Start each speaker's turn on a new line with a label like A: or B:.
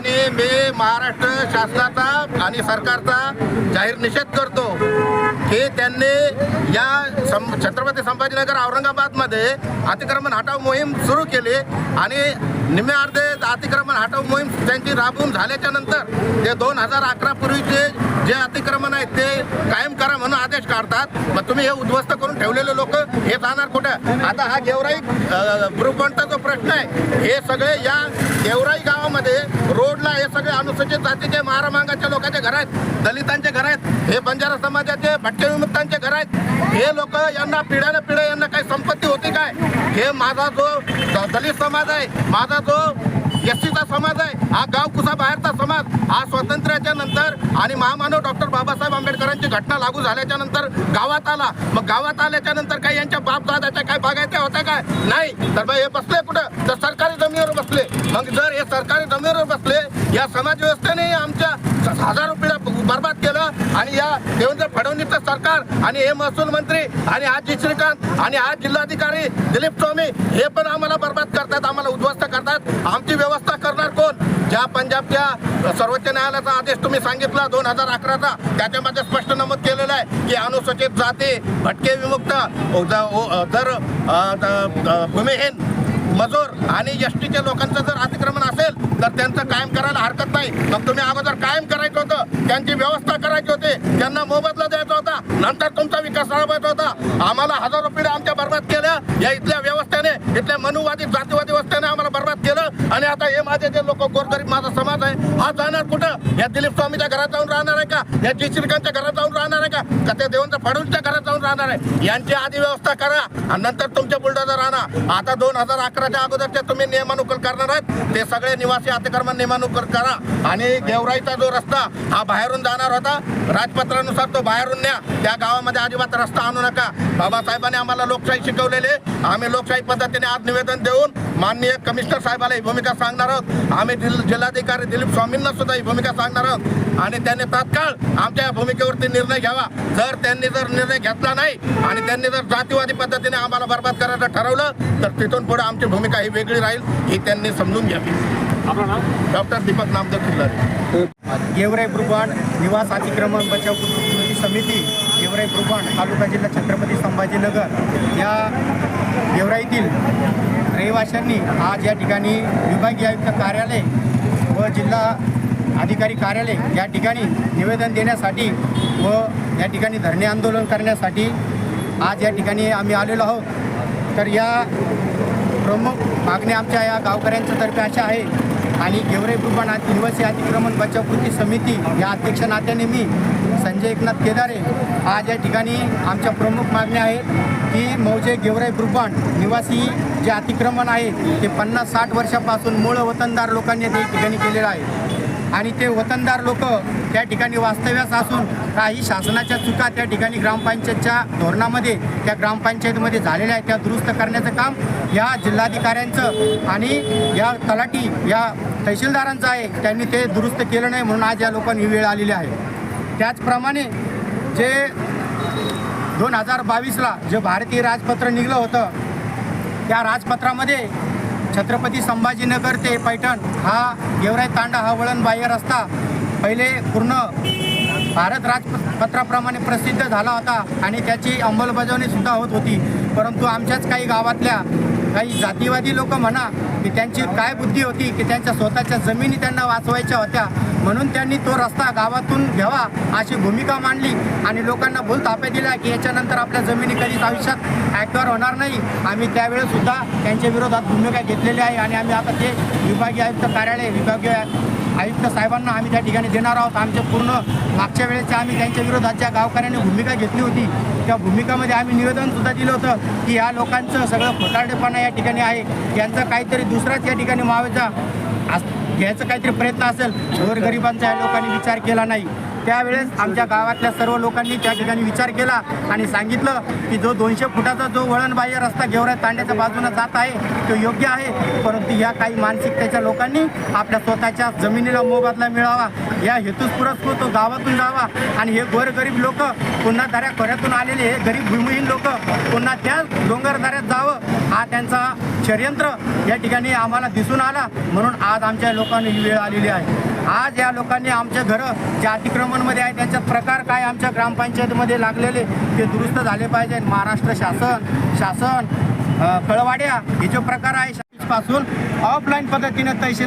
A: ठिकाणी मी महाराष्ट्र शासनाचा आणि सरकारचा जाहीर निषेध करतो की त्यांनी या सं छत्रपती संभाजीनगर औरंगाबादमध्ये अतिक्रमण हटाव मोहीम सुरू केली आणि निम्मे अर्धे अतिक्रमण हटाव मोहीम त्यांची राबवून झाल्याच्यानंतर ते दोन हजार अकरा पूर्वीचे जे अतिक्रमण आहेत ते कायम करा म्हणून आदेश काढतात. मग तुम्ही हे उद्ध्वस्त करून ठेवलेले लोक हे जाणार कुठं? आता हा गेवराई ग्रुपवंटचा जो प्रश्न आहे हे सगळे या गेवराई सगळे अनुसूचित जातीचे महारामांगाच्या लोकांचे घर आहेत दलितांचे घर आहेत हे बंजारा समाजाचे भटके विमुक्तांचे घर आहेत. हे लोक यांना पिढ्याने पिढ्या यांना काही संपत्ती होती काय? हे माझा जो दलित समाज आहे माझा जो एसटीचा समाज आहे. हा गाव कुसा बाहेरचा समाज. हा स्वातंत्र्याच्या नंतर आणि महामानव डॉक्टर बाबासाहेब आंबेडकरांची घटना लागू झाल्याच्यानंतर गावात आला. मग गावात आल्याच्यानंतर काही यांच्या बाप दादाच्या काय बागायच्या होत्या काय? नाही. तर मग हे बसले कुठं? तर सरकारी जमिनीवर बसले. मग जर हे सरकारी जमिनीवर बसले या समाज व्यवस्थेने आमच्या हजारो पिढ्या बर्बाद केलं आणि या देवेंद्र फडणवीसचं सरकार आणि हे महसूल मंत्री आणि आज जी श्रीकांत आणि आज जिल्हाधिकारी दिलीप स्वामी हे पण आम्हाला बर्बाद करतात आम्हाला उद्ध्वस्त करतात. आमची व्यवस्था करणार कोण? ज्या पंजाबच्या सर्वोच्च न्यायालयाचा आदेश तुम्ही सांगितला दोन हजार अकराचा त्याच्यामध्ये स्पष्ट नमूद केलेलं आहे की अनुसूचित जाती भटके विमुक्त जर भूमिहीन मजूर आणि एस टीच्या लोकांचं जर अतिक्रमण असेल तर त्यांचं कायम करायला हरकत नाही. मग तुम्ही अगोदर कायम करायचं होतं त्यांची व्यवस्था करायची होती त्यांना मोबदला द्यायचा होता नंतर तुमचा विकास राबवायचा होता. आम्हाला हजारो पिढ्या आमच्या बर्बाद केल्या या इथल्या व्यवस्थेने इथल्या मनुवादी जातीवादी व्यवस्थेने आम्हाला बर्बाद केलं आणि आता हे माझे जे लोक गोरगरीब माझा समाज आहे हा जाणार कुठं? या दिलीप स्वामीच्या घरात जाऊन राहणार आहे का? या जी श्रीकांतच्या घरात जाऊन राहणार आहे का? का ते देवेंद्र फडणवीसच्या घरात जाऊन राहणार आहे? यांची आधी व्यवस्था करा आणि नंतर तुमच्या बुलडोजर आणा. आता दोन हजार अकराच्या अगोदरचे तुम्ही नियमानुकूल करणार आहेत. ते सगळे निवासी अतिक्रमण नियमानुकूल करा. आणि गेवराईचा जो रस्ता हा बाहेरून जाणार होता राजपत्रानुसार तो बाहेरून न्या. त्या गावामध्ये अजिबात रस्ता आणू नका. बाबासाहेबांनी आम्हाला लोकशाही शिकवलेले आम्ही लोकशाही पद्धतीने आज निवेदन देऊन माननीय कमिशनर साहेबाला ही भूमिका सांगणार आहोत. आम्ही जिल- जिल्हाधिकारी दिलीप स्वामींना सुद्धा ही भूमिका सांगणार आहोत. आणि त्यांनी तात्काळ आमच्या या भूमिकेवरती निर्णय घ्यावा. जर त्यांनी जर निर्णय घेतला नाही आणि त्यांनी जर जातीवादी पद्धतीने आम्हाला बर्बाद करायचं ठरवलं तर तिथून पुढे आमची भूमिका ही वेगळी राहील ही त्यांनी समजून घ्यावी.
B: आपलं नाव?
A: डॉक्टर दीपक नामदेव खिल्लारे.
C: गेवराई ब्रुबाड निवास अतिक्रमण बचाव कृती समिती गेवराई ब्रुबाड तालुका जिल्हा छत्रपती संभाजीनगर. या गेवराईतील रहिवाशांनी आज या ठिकाणी विभागीय आयुक्त कार्यालय व जिल्हा अधिकारी कार्यालय या ठिकाणी निवेदन देण्यासाठी व या ठिकाणी धरणे आंदोलन करण्यासाठी आज या ठिकाणी आम्ही आलेलो आहोत. तर या प्रमुख मागण्या आमच्या या गावकऱ्यांच्या तर्फे अशा आहे. आणि गेवरे ब्रुबाण निवासी अतिक्रमण बचाव कृती समिती या अध्यक्ष नात्याने मी संजय एकनाथ केदारे आज या ठिकाणी आमच्या प्रमुख मागण्या आहेत की मौजे गेवराई ब्रुबाण निवासी जे अतिक्रमण आहे ते पन्नास साठ वर्षापासून मूळ वतनदार लोकांनी ते ठिकाणी केलेलं आहे. आणि ते वतनदार लोक त्या ठिकाणी वास्तव्यास असून काही शासनाच्या चुका त्या ठिकाणी ग्रामपंचायतच्या धोरणामध्ये त्या ग्रामपंचायतीमध्ये झालेल्या आहेत त्या दुरुस्त करण्याचं काम या जिल्हाधिकाऱ्यांचं आणि या तलाठी या तहसीलदारांचं आहे. त्यांनी ते दुरुस्त केलं नाही म्हणून आज या लोकांनी वेळ आलेली आहे. त्याचप्रमाणे जे दोन हजार बावीसला जे भारतीय राजपत्र निघलं होतं त्या राजपत्रामध्ये छत्रपती संभाजीनगर ते पैठण हा गेवराई तांडा हा वळण बाह्य रस्ता पहिले पूर्ण भारत राजपत्राप्रमाणे प्रसिद्ध झाला होता आणि त्याची अंमलबजावणीसुद्धा होत होती. परंतु आमच्याच काही गावातल्या काही जातीवादी लोक म्हणा की त्यांची काय बुद्धी होती की त्यांच्या स्वतःच्या जमिनी त्यांना वाचवायच्या होत्या म्हणून त्यांनी तो रस्ता गावातून घ्यावा अशी भूमिका मांडली आणि लोकांना भूल ताप्या दिल्या की याच्यानंतर आपल्या जमिनी कधीच आयुष्यात ॲक्टर होणार नाही. आम्ही त्यावेळेस सुद्धा त्यांच्या विरोधात भूमिका घेतलेली आहे आणि आम्ही आता ते विभागीय आयुक्त कार्यालय विभागीय आयुक्त साहेबांना आम्ही त्या ठिकाणी देणार आहोत. आमचे पूर्ण मागच्या वेळेसच्या आम्ही त्यांच्या विरोधात ज्या गावकऱ्यांनी भूमिका घेतली होती. त्या भूमिकामध्ये आम्ही निवेदनसुद्धा दिलं होतं की या लोकांचं सगळं खोटारडेपणा या ठिकाणी आहे. यांचा काहीतरी दुसराच या ठिकाणी मावेचा घ्यायचा काहीतरी प्रयत्न असेल गोरगरिबांचा या लोकांनी विचार केला नाही. त्यावेळेस आमच्या गावातल्या सर्व लोकांनी त्या ठिकाणी विचार केला आणि सांगितलं की जो दोनशे फुटाचा जो वळणबाह्य रस्ता गेवराय तांड्याच्या बाजूने जात आहे तो योग्य आहे. परंतु या काही मानसिकतेच्या लोकांनी आपल्या स्वतःच्या जमिनीला मोबदला मिळावा. या हेतूस पुरस्कृत तो गावातून जावा. आणि हे गोरगरीब लोक पुन्हा दऱ्या खोऱ्यातून आलेले हे गरीब भूमिहीन लोक पुन्हा त्या डोंगरदऱ्यात जावं. हा त्यांचा षडयंत्र या ठिकाणी आम्हाला दिसून आला. म्हणून आज आमच्या लोकांनी ही वेळ आलेली आहे. आज या लोकांनी आमचे घरं जे अतिक्रमणमध्ये आहे त्याच्यात प्रकार काय आमच्या ग्रामपंचायतीमध्ये लागलेले ते दुरुस्त झाले पाहिजे. महाराष्ट्र शासन शासन कळवाड्या हे जे प्रकार आहे पासून ऑफलाईन पद्धतीने तहसील